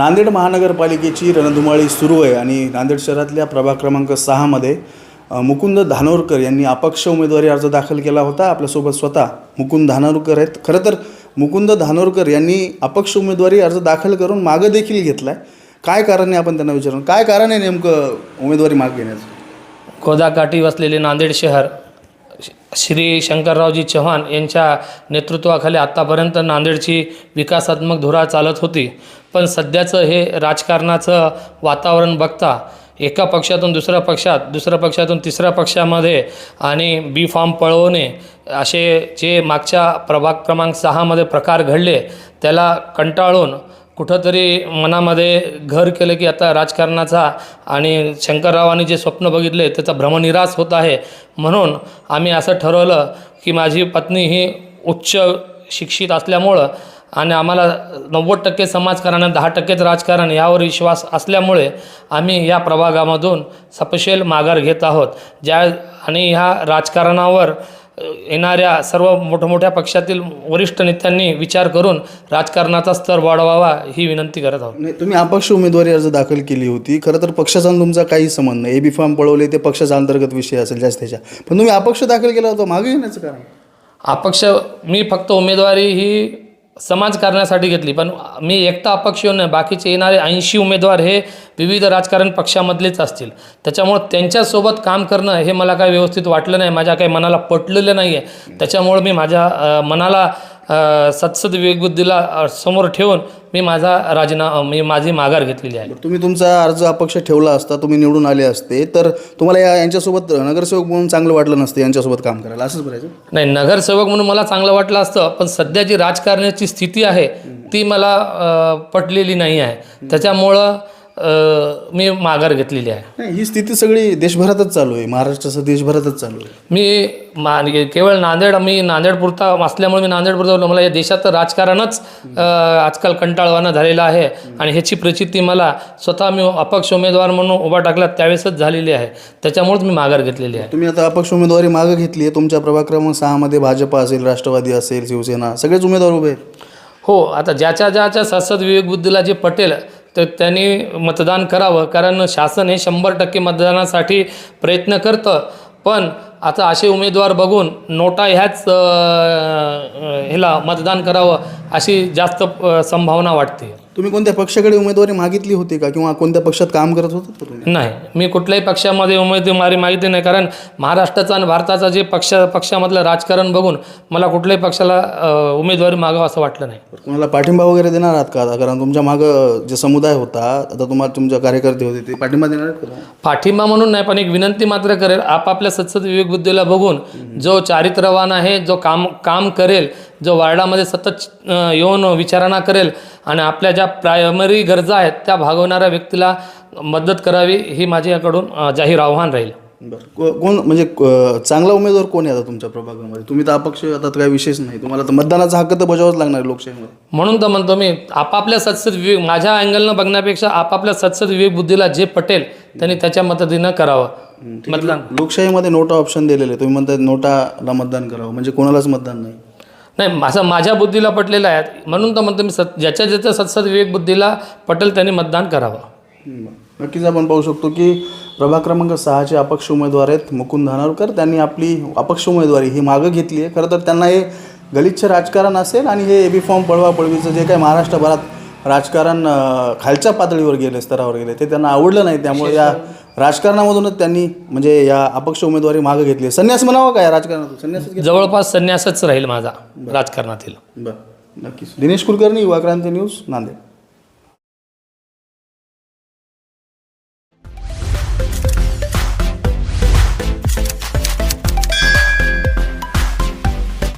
नांदेड महानगरपालिकेची रणधुमाळी सुरू आहे आणि नांदेड शहरातल्या प्रभाग क्रमांक सहामध्ये मुकुंद धानोरकर यांनी अपक्ष उमेदवारी अर्ज दाखल केला होता. आपल्यासोबत स्वतः मुकुंद धानोरकर आहेत. खरं तर मुकुंद धानोरकर यांनी अपक्ष उमेदवारी अर्ज दाखल करून मागं देखील घेतला आहे काय कारण आहे आपण त्यांना विचारून काय कारण आहे नेमकं उमेदवारी माग घेण्याचं? खोदाकाठी वसलेले नांदेड शहर श्री शंकररावजी चव्हाण यांच्या नेतृत्वाखाली आत्तापर्यंत नांदेडची विकासात्मक धुरा चालत होती. पण सध्याचं हे राजकारणाचं वातावरण बघता एका पक्षातून दुसऱ्या पक्षात दुसऱ्या पक्षातून तिसऱ्या पक्षामध्ये आणि बी फॉर्म पळवणे असे जे मागच्या प्रभाग क्रमांक सहामध्ये प्रकार घडले त्याला कंटाळून कुठंतरी मनामध्ये घर केलं की आता राजकारणाचा आणि शंकररावांनी जे स्वप्न बघितले त्याचा भ्रमनिरास होत आहे. म्हणून आम्ही असं ठरवलं की माझी पत्नी ही उच्च शिक्षित असल्यामुळं आणि आम्हाला नव्वद टक्के समाजकारण आणि दहा टक्केच राजकारण यावर विश्वास असल्यामुळे आम्ही या प्रभागामधून सपशेल माघार घेत आहोत. ज्या आणि ह्या राजकारणावर येणाऱ्या सर्व मोठमोठ्या पक्षातील वरिष्ठ नेत्यांनी विचार करून राजकारणाचा स्तर वाढवावा ही विनंती करत आहोत. नाही तुम्ही अपक्ष उमेदवारी अर्ज दाखल केली होती. खरं तर पक्षाचा आणि तुमचा काही संबंध नाही. ए बी फॉर्म पळवले ते पक्षाचा अंतर्गत विषय असेल जास्त त्याच्या पण तुम्ही अपक्ष दाखल केला होता मागे घेण्याचं कारण? अपक्ष मी फक्त उमेदवारी ही समाजकारणासाठी घेतली. पण मी एकटा अपक्ष येऊन नाही बाकीचे येणारे ऐंशी उमेदवार हे विविध राजकारण पक्षामधलेच असतील. त्याच्यामुळं त्यांच्यासोबत काम करणं हे मला काही व्यवस्थित वाटलं नाही. माझ्या काही मनाला पटलेलं नाही आहे त्याच्यामुळं मी माझ्या मनाला सत्सद विवेकबुद्धीला अ, समोर ठेवून मी माझा राजीना मी माझी माघार घेतलेली आहे. तुम्ही तुमचा अर्ज अपक्ष ठेवला असता तुम्ही निवडून आले असते तर तुम्हाला या यांच्यासोबत नगरसेवक म्हणून चांगलं वाटलं नसतं यांच्यासोबत काम करायला. असंच बरायचं नाही नगरसेवक म्हणून मला चांगलं वाटलं असतं पण सध्या जी राजकारणाची स्थिती आहे ती मला पटलेली नाही आहे. त्याच्यामुळं मी माघार घेतलेली आहे. नाही ही स्थिती सगळी देशभरातच चालू आहे. महाराष्ट्राचं देशभरातच चालू आहे. मी मा केवळ नांदेड मी नांदेडपुरता असल्यामुळे मी नांदेडपुरता बोललो. मला या देशाचं राजकारणच आजकाल कंटाळवाणं झालेलं आहे. आणि ह्याची प्रचिती मला स्वतः मी अपक्ष उमेदवार म्हणून उभा टाकला त्यावेळेसच झालेली आहे. त्याच्यामुळेच मी माघार घेतलेली आहे. तुम्ही आता अपक्ष उमेदवारी मागं घेतली आहे. तुमच्या प्रभाग क्रमांक सहामध्ये भाजपा असेल राष्ट्रवादी असेल शिवसेना सगळेच उमेदवार उभे हो आता ज्याच्या ज्याच्या सदसद विवेकबुद्धीला जे पटेल तर त्यांनी मतदान करावं. कारण शासन हे शंभर टक्के मतदानासाठी प्रयत्न करतं. पण आता असे उमेदवार बघून नोटा ह्याच ह्याला मतदान करावं अशी जास्त संभावना वाटते. तुम्ही कोणत्या पक्षाकडे उमेदवारी मागितली होती का? किंवा कोणत्या पक्षात काम करत होतात का तुम्ही? नाही. मी कुठल्याही पक्षामध्ये उमेदवारी मागितली नाही. कारण महाराष्ट्राचा आणि भारताचा जे पक्ष पक्षामधलं राजकारण बघून मला कुठल्याही पक्षाला अं, उमेदवारी मागावं असं वाटलं नाही. तर कोणाला पाठिंबा वगैरे देणार आहात का आता? कारण तुमच्या मागं जे समुदाय होता आता तुम्हाला तुमच्या कार्यकर्ते होते ते पाठिंबा देणार आहेत का तुम्हाला? पाठिंबा म्हणून नाही पण एक विनंती मात्र करेल आपापल्या सत्सद विवेकबुद्धीला बघून जो चारित्र्यवान आहे जो काम काम करेल जो वार्डामध्ये सतत येऊन विचारणा करेल आणि आपल्या ज्या प्रायमरी गरजा आहेत त्या भागवणाऱ्या व्यक्तीला मदत करावी ही माझ्याकडून जाहीर आव्हान राहील. बरं. कोण म्हणजे चांगला उमेदवार कोण आहे आता तुमच्या प्रभागामध्ये? तुम्ही तर अपक्ष आता काही विशेष नाही. तुम्हाला तर मतदानाचा हक्क तर बजावच लागणार लोकशाहीमध्ये. म्हणून तर म्हणतो मी आपापल्या सत्सद विवेक माझ्या अँगलनं बघण्यापेक्षा आपापल्या सत्सद विवेक बुद्धीला जे पटेल त्यांनी त्याच्या मदतीनं करावं. मतदान. लोकशाहीमध्ये नोटा ऑप्शन दिलेले तुम्ही म्हणताय नोटाला मतदान करावं. म्हणजे कोणालाच मतदान नाही. नाही माझं माझ्या बुद्धीला पटलेलं आहे. म्हणून तर म्हणतो मी सत ज्याच्या ज्याच्या सत्सद विवेक बुद्धीला पटेल त्यांनी मतदान करावं. नक्कीच आपण पाहू शकतो की प्रभाग क्रमांक सहाचे अपक्ष उमेदवार आहेत मुकुंद धानावरकर त्यांनी आपली अपक्ष उमेदवारी ही मागं घेतली आहे. खरं तर त्यांना हे गलिच्छ राजकारण असेल आणि हे एबी फॉर्म पळवा पळवीचं जे काही महाराष्ट्रभरात राजकारण खालच्या पातळीवर गेले स्तरावर गेले ते त्यांना आवडलं नाही. त्यामुळे या राजकारणामधूनच त्यांनी म्हणजे या अपक्ष उमेदवारी मागं घेतली. संन्यास म्हणावं का या राजकारणातून? संन्यासच घेतला? जवळपास संन्यासच राहील माझा राजकारणातील. बरं. नक्कीच. दिनेश कुलकर्णी युवा क्रांती न्यूज नांदेड.